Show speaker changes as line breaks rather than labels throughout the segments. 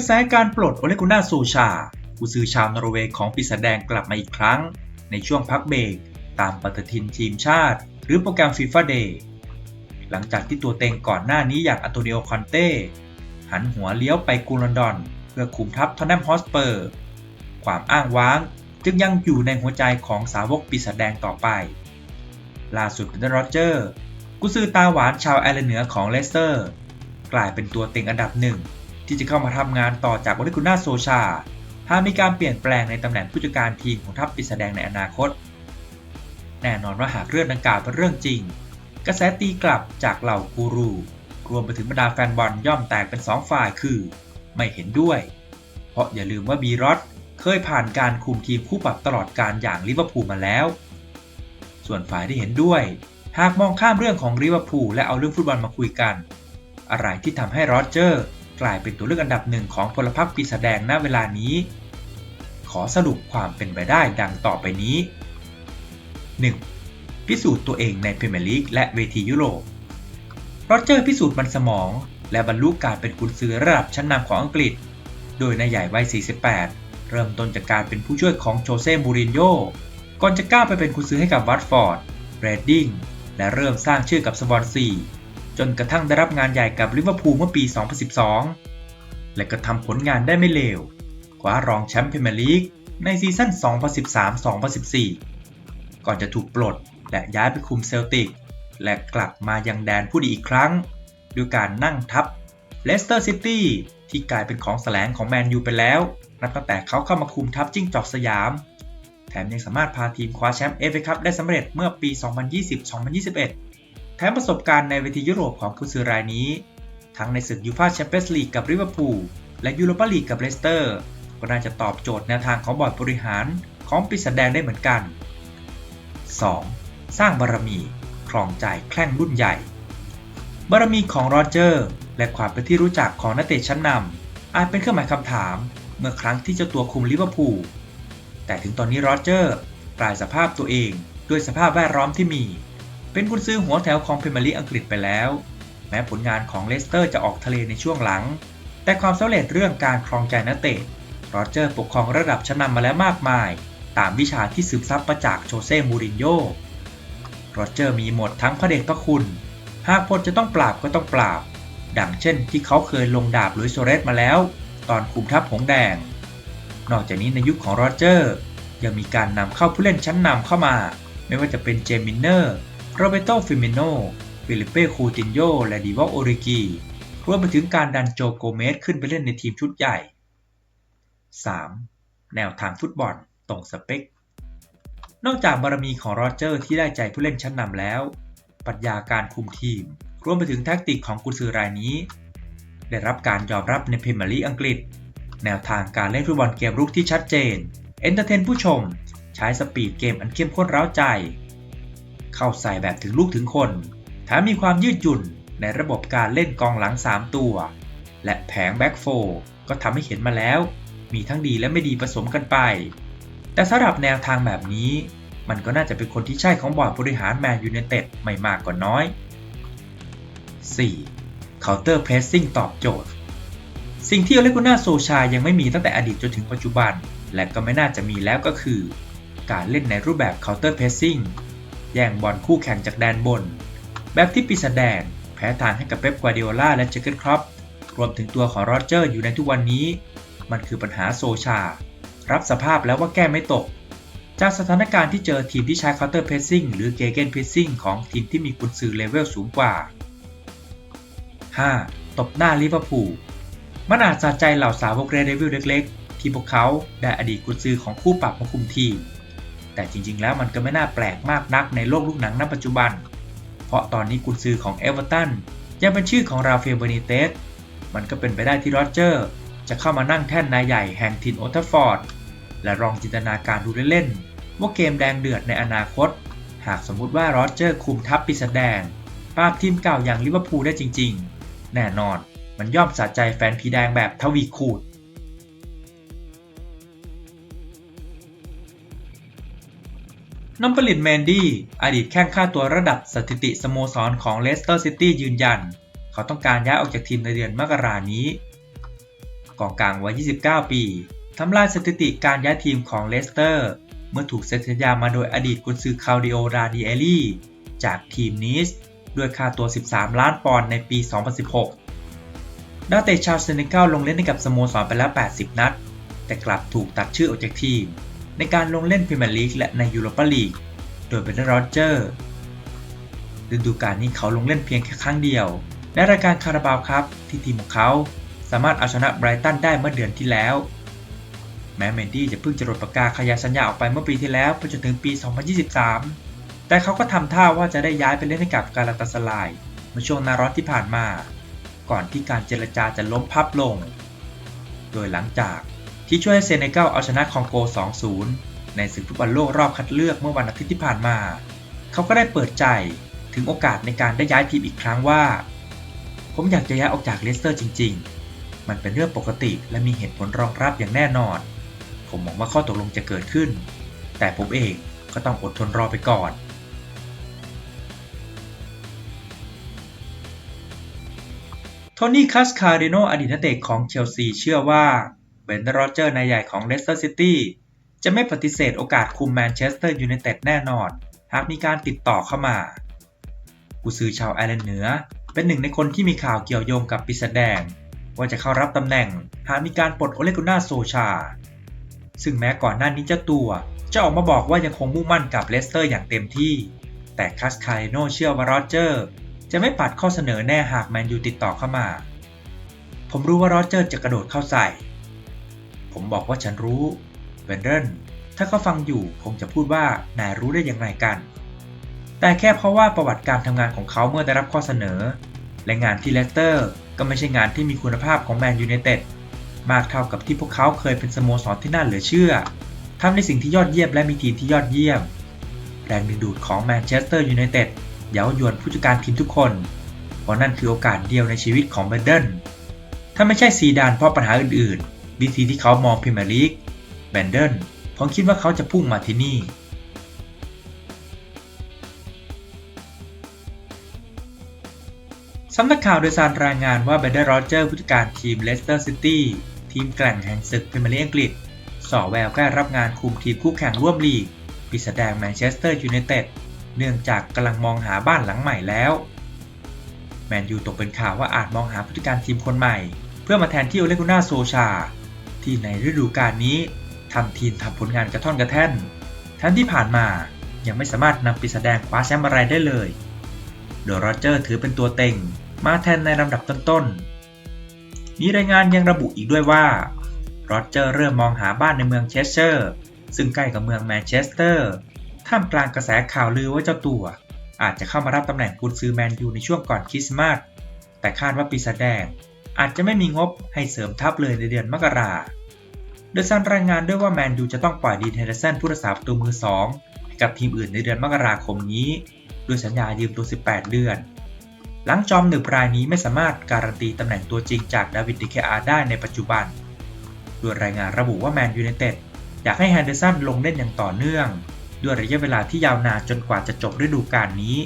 ระแสการปลดโอเลกุน่าโซชากุซือชาวนอร์เวย์ของปีศาจแดงกลับมาอีกครั้ง ในช่วงพักเบรกตามปฏิทินทีมชาติ หรือโปรแกรมฟีฟ่าเดย์หลังจากที่ตัวเต็งก่อนหน้านี้อย่างอันโตนิโอคอนเต้ หันหัวเลี้ยวไปกรุงลอนดอน เพื่อคุมทัพทอนแนมฮอสเปอร์ ความอ้างว้างจึงยังอยู่ในหัวใจของสาวกปีศาจแดงต่อไป ล่าสุดเดนโรเจอร์ กุซือตาหวานชาวไอร์แลนด์เหนือของเลสเตอร์ กลายเป็นตัวเต็งอันดับหนึ่ง ที่จะเข้ามาทำงานต่อจากโอเลกุน่าโซชาหากมีการเปลี่ยนแปลงในตำแหน่งผู้จัดการทีมของทัพปีศาจแดงในอนาคต แน่นอนว่าหากเรื่องดังกล่าวเป็นเรื่องจริง กระแสตีกลับจากเหล่ากูรู รวมไปถึงบรรดาแฟนบอลย่อมแตกเป็นสองฝ่ายคือ ไม่เห็นด้วย เพราะอย่าลืมว่าบีรอสเคยผ่านการคุมทีมคู่ปรับตลอดการอย่างลิเวอร์พูลมาแล้ว ส่วนฝ่ายที่เห็นด้วย หากมองข้ามเรื่องของลิเวอร์พูลและเอาเรื่องฟุตบอลมาคุยกัน อะไรที่ทำให้โรเจอร์ กลายเป็นตัวเลือกอันดับหนึ่งของพลพรรคปีศาจแดงณเวลานี้ ขอสรุปความเป็นไปได้ดังต่อไปนี้ 1. พิสูจน์ตัวเองในพรีเมียร์ลีกและเวทียุโรปโรเจอร์พิสูจน์มันสมอง และบรรลุการเป็นกุนซือระดับชั้นนำของอังกฤษ โดยนายใหญ่วัย 48 เริ่มต้นจากการเป็นผู้ช่วยของโจเซ่มูรินโญ่ก่อนจะก้าวไปเป็นกุนซือให้กับวัตฟอร์ด เรดดิ้ง และเริ่มสร้างชื่อกับสวอนซี จนกระทั่งได้รับงานใหญ่กับลิเวอร์พูลเมื่อปี 2012 และก็ทำผลงานได้ไม่เลวคว้ารองแชมป์พรีเมียร์ลีกในซีซั่น 2013-2014 ก่อนจะถูกปลดและย้ายไปคุมเซลติก และกลับมายังแดนผู้ดีอีกครั้ง ด้วยการนั่งทับเลสเตอร์ซิตี้ที่กลายเป็นของแสลงของแมนยูไปแล้ว นับตั้งแต่เขาเข้ามาคุมทัพจิ้งจอกสยาม แถมยังสามารถพาทีมคว้าแชมป์เอฟเอคัพได้สำเร็จเมื่อปี 2020-2021 แถมประสบการณ์ในเวทียุโรปของกุซือรายนี้ ทั้งในศึกยูฟ่าแชมเปี้ยนส์ลีกกับลิเวอร์พูลและยูโรปาลีกกับเลสเตอร์ ก็น่าจะตอบโจทย์แนวทางของบอร์ดบริหารของปีศาจแดงได้เหมือนกัน 2. สร้างบารมีครองใจแคล่งรุ่นใหญ่ บารมีของโรเจอร์ และความเป็นที่รู้จักของนักเตะชั้นนำอาจเป็นเครื่องหมายคำถามเมื่อครั้งที่เจ้าตัวคุมลิเวอร์พูลแต่ถึงตอนนี้โรเจอร์กลายสภาพตัวเองด้วยสภาพแวดล้อมที่มี เป็นกุนซือหัวแถวของพรีเมียร์ลีกอังกฤษไปแล้ว แม้ผลงานของเลสเตอร์จะออกทะเลในช่วงหลัง แต่ความสำเร็จเรื่องการครองใจนักเตะโรเจอร์ปกครองระดับชั้นนำมาแล้วมากมาย ตามวิชาที่สืบซับมาจากโจเซ่มูรินโญ่โรเจอร์มีหมดทั้งพระเดชพระคุณ หากพลจะต้องปราบก็ต้องปราบ ดังเช่นที่เขาเคยลงดาบลุยโซเรสมาแล้ว ตอนคุมทัพหงแดง นอกจากนี้ในยุคของโรเจอร์ ยังมีการนำเข้าผู้เล่นชั้นนำเข้ามา ไม่ว่าจะเป็นเจมินเนอร์ โรเบโตฟิเมโนฟิลิเป้คูตินโยและดิวอโอริกีรวมไปถึงการดันโจโกเมสขึ้นไปเล่นในทีมชุดใหญ่ 3. แนวทางฟุตบอลตรงสเปค นอกจากบารมีของโรเจอร์ที่ได้ใจผู้เล่นชั้นนำแล้ว ปรัชญาการคุมทีม รวมไปถึงแท็กติกของกุนซือรายนี้ ได้รับการยอมรับในพรีเมียร์ลีกอังกฤษ แนวทางการเล่นฟุตบอลเกมรุกที่ชัดเจน เอนเตอร์เทนผู้ชม ใช้สปีดเกมอันเข้มข้นร้าวใจ เข้าใส่แบบถึงลูกถึงคนแถมมีความยืดหยุ่นในระบบการเล่นกองหลัง 3 ตัว และแผงแบ็กโฟก็ทำให้เห็นมาแล้ว มีทั้งดีและไม่ดีผสมกันไป แต่สำหรับแนวทางแบบนี้ มันก็น่าจะเป็นคนที่ใช่ของบอร์ดบริหารแมนยูไนเต็ดไม่มากก็นน้อย 4. Counter Pressing ตอบโจทย์ สิ่งที่อเลกุน่าโซชายังไม่มีตั้งแต่อดีตจนถึงปัจจุบัน และก็ไม่น่าจะมีแล้วก็คือ การเล่นในรูปแบบ Counter Pressing แย่งบอลคู่แข่งจากแดนบน แบบที่ปีศาจแดงแพ้ทางให้กับเป๊ปกัวเดียล่าและเจเกนครอปรวมถึงตัวของโรเจอร์อยู่ในทุกวันนี้ มันคือปัญหาโซชา รับสภาพแล้วว่าแก้ไม่ตก จากสถานการณ์ที่เจอทีมที่ใช้ counter pressing หรือ gegen pressing ของทีมที่มีกุนซือเลเวลสูงกว่า 5. ตบหน้าลิเวอร์พูลมันอาจสะใจเหล่าสาวกเรเดวิลเล็กๆ ที่พวกเขาได้อดีตกุนซือของคู่ปรับมาคุมทีม แต่จริงๆ แล้วมันก็ไม่น่าแปลกมากนักในโลกลูกหนังณปัจจุบัน เพราะตอนนี้กุนซือของเอเวอร์ตันยังเป็นชื่อของราฟาเอลเบนิเตส มันก็เป็นไปได้ที่โรเจอร์ จะเข้ามานั่งแท่นนายใหญ่แห่งทินโอทัฟฟอร์ด และลองจินตนาการดูเล่นๆ ว่าเกมแดงเดือดในอนาคต หากสมมุติว่าโรเจอร์คุมทัพปีศาจแดงปราบทีมเก่าอย่างลิเวอร์พูลได้จริงๆ แน่นอนมันย่อมสะใจแฟนผีแดงแบบทวีคูด น้ำผลิตแมนดี้อดีตแข้งค่าตัวระดับสถิติสโมสรของเลสเตอร์ซิตี้ยืนยัน เขาต้องการย้ายออกจากทีมในเดือนมกรานี้กองกลางวัย 29 ปีทำลายสถิติการย้ายทีมของเลสเตอร์ เมื่อถูกเซ็นสัญญามาโดยอดีตกุนซือคาริโอราดิเอลี่จากทีมนีสด้วยค่าตัว 13 ล้านปอนด์ในปี 2016 นักเตะชาวเซเนกัลลงเล่นให้กับสโมสรไปแล้ว 80 นัด แต่กลับถูกตัดชื่อออกจากทีม ในการลงเล่นพรีเมียร์ลีกและในยูโรปาลีก โดยเบรนด์โรเจอร์ฤดูกาลนี้เขาลงเล่นเพียงแค่ครั้งเดียว ในรายการคาราบาวครับที่ทีมของเขาสามารถเอาชนะไบรตันได้เมื่อเดือนที่แล้ว แม้เมนดี้จะเพิ่งจะลดปากกาขยายสัญญาออกไปเมื่อปีที่แล้วไปจนถึงปี 2023 แต่เขาก็ทำท่าว่าจะได้ย้ายไปเล่นให้กับกาลาตาสลายเมื่อช่วงนาร้อนที่ผ่านมา ก่อนที่การเจรจาจะล้มพับลง โดยหลังจาก ที่ช่วยให้เซเนกัลเอาชนะคองโก 2-0 ในศึกฟุตบอลโลกรอบคัดเลือกเมื่อวันอาทิตย์ที่ผ่านมา เขาก็ได้เปิดใจถึงโอกาสในการได้ย้ายทีมอีกครั้งว่า ผมอยากจะย้ายออกจากเลสเตอร์จริง ๆ มันเป็นเรื่องปกติและมีเหตุผลรองรับอย่างแน่นอน ผมหวังว่าข้อตกลงจะเกิดขึ้น แต่ผมเองก็ต้องอดทนรอไปก่อนโทนี่คัสคาริโนอดีตนักเตะของเชลซีเชื่อว่า เบนด์โรเจอร์นายใหญ่ของเลสเตอร์ซิตี้จะไม่ปฏิเสธโอกาสคุมแมนเชสเตอร์ยูไนเต็ดแน่นอน หากมีการติดต่อเข้ามากุซือชาวไอร์แลนด์เหนือ เป็นหนึ่งในคนที่มีข่าวเกี่ยวโยงกับปีศาจแดง ว่าจะเข้ารับตำแหน่งหากมีการปลดโอเลกุน่าโซชา ซึ่งแม้ก่อนหน้านี้เจ้าตัวจะออกมาบอกว่ายังคงมุ่งมั่นกับเลสเตอร์อย่างเต็มที่ แต่คัสคาโนเชื่อว่าโรเจอร์จะไม่ปัดข้อเสนอแน่หากแมนยูติดต่อเข้ามา ผมรู้ว่าโรเจอร์จะกระโดดเข้าใส่ ผมบอกว่าฉันรู้ เวนเดนถ้าเขาฟังอยู่คงจะพูดว่านายรู้ได้อยังไงกัน แต่แค่เพราะว่าประวัติการทำงานของเขาเมื่อได้รับข้อเสนอ และงานที่เลสเตอร์ก็ไม่ใช่งานที่มีคุณภาพของแมนยูไนเต็ดมากเท่ากับที่พวกเขาเคยเป็นสโมสรที่น่าเหลือเชื่อทำในสิ่งที่ยอดเยี่ยมและมีทีมที่ยอดเยี่ยม แรงดึงดูดของแมนเชสเตอร์ยูไนเต็ดเย้ายวนผู้จัดการทีมทุกคน เพราะนั่นคือโอกาสเดียวในชีวิตของเบนเดนถ้าไม่ใช่ซีดานเพราะปัญหาอื่นๆ วิธีที่เขามองพรีเมียร์ลีกเบนเดนผมคิดว่าเขาจะพุ่งมาที่นี่ สำนักข่าวโดยสารรายงานว่าเบนเดนโรเจอร์ผู้จัดการทีมเลสเตอร์ซิตี้ทีมแกร่งแห่งศึกพรีเมียร์ลีกอังกฤษสอแววใกล้รับงานคุมทีมคู่แข่งร่วมลีกปีศาจแดงแมนเชสเตอร์ยูไนเต็ดเนื่องจากกำลังมองหาบ้านหลังใหม่แล้วแมนยูตกเป็นข่าวว่าอาจมองหาผู้จัดการทีมคนใหม่ เพื่อมาแทนที่โอเลกุน่าโซชา ที่ในฤดูกาลนี้ทำทีมทำผลงานกระท่อนกระแท่น ทั้งที่ผ่านมายังไม่สามารถนำไปีศาจแดงคว้าแชมป์อะไรได้เลย โดยโรเจอร์ถือเป็นตัวเต็งมาแทนในลำดับต้นๆ มีรายงานยังระบุอีกด้วยว่าโรเจอร์เริ่มมองหาบ้านในเมืองเชสเชอร์ ซึ่งใกล้กับเมืองแมนเชสเตอร์ ท่ามกลางกระแสข่าวลือว่าเจ้าตัว อาจจะเข้ามารับตำแหน่งกุนซือแมนยูในช่วงก่อนคริสต์มาส แต่คาดว่าปีศาจแดง อาจจะไม่มีงบให้เสริมทัพเลยในเดือนมกราโดยซันรายงานด้วยว่าแมนยูจะต้องปล่อยดีนเทนเดสันผู้รักษาประตูมือ 2 ให้กับทีมอื่นในเดือนมกราคมนี้ ด้วยสัญญายืมตัว 18 เดือน หลังจอมหนึ่งรายนี้ไม่สามารถการันตีตำแหน่งตัวจริงจากดาวิดดิเคอาได้ในปัจจุบัน โดยรายงานระบุว่าแมนยูไนเต็ดอยากให้แฮนเดอร์สันลงเล่นอย่างต่อเนื่อง ด้วยระยะเวลาที่ยาวนานจนกว่าจะจบฤดูกาลนี้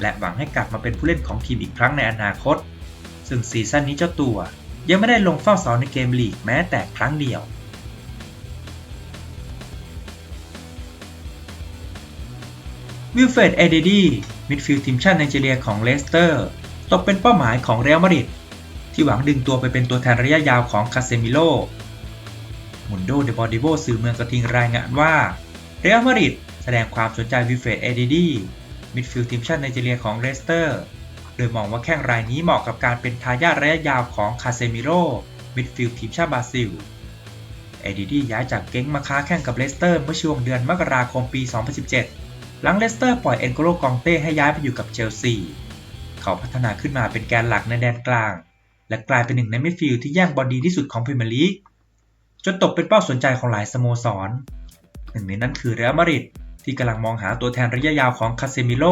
และหวังให้กลับมาเป็นผู้เล่นของทีมอีกครั้งในอนาคต ซึ่งซีซั่นนี้เจ้าตัว ยังไม่ได้ลงเฝ้าเสาในเกมลีกแม้แต่ครั้งเดียว วิลเฟรดเอเดดีมิดฟิลด์ทีมชาติไนจีเรียของเลสเตอร์ ตกเป็นเป้าหมายของเรอัลมาดริดที่หวังดึงตัวไปเป็นตัวแทนระยะยาวของคาเซมิโลมุนโดเดบอดิโวสื่อเมืองกระทิงรายงานว่าเรอัลมาดริดแสดงความสนใจวิลเฟรดเอเดดีมิดฟิลด์ทีมชาติไนจีเรียของเลสเตอร์ โดยมองว่าแข้งรายนี้เหมาะกับการเป็นทายาทระยะยาวของคาเซมิโลมิดฟิลด์ทีมชาติบราซิล เอเดดีย้ายจากเก้งมาค้าแข่งกับเลสเตอร์เมื่อช่วงเดือนมกราคมปี 2017 หลังเลสเตอร์ปล่อยเอ็นโกโลกองเต้ให้ย้ายไปอยู่กับเชลซี เขาพัฒนาขึ้นมาเป็นแกนหลักในแดนกลาง และกลายเป็นหนึ่งในมิดฟิลด์ที่แย่งบอลดีที่สุดของพรีเมียร์ลีก จนตกเป็นเป้าสนใจของหลายสโมสร หนึ่งในนั้นคือเรอัลมาดริดที่กำลังมองหาตัวแทนระยะยาวของคาเซมิโล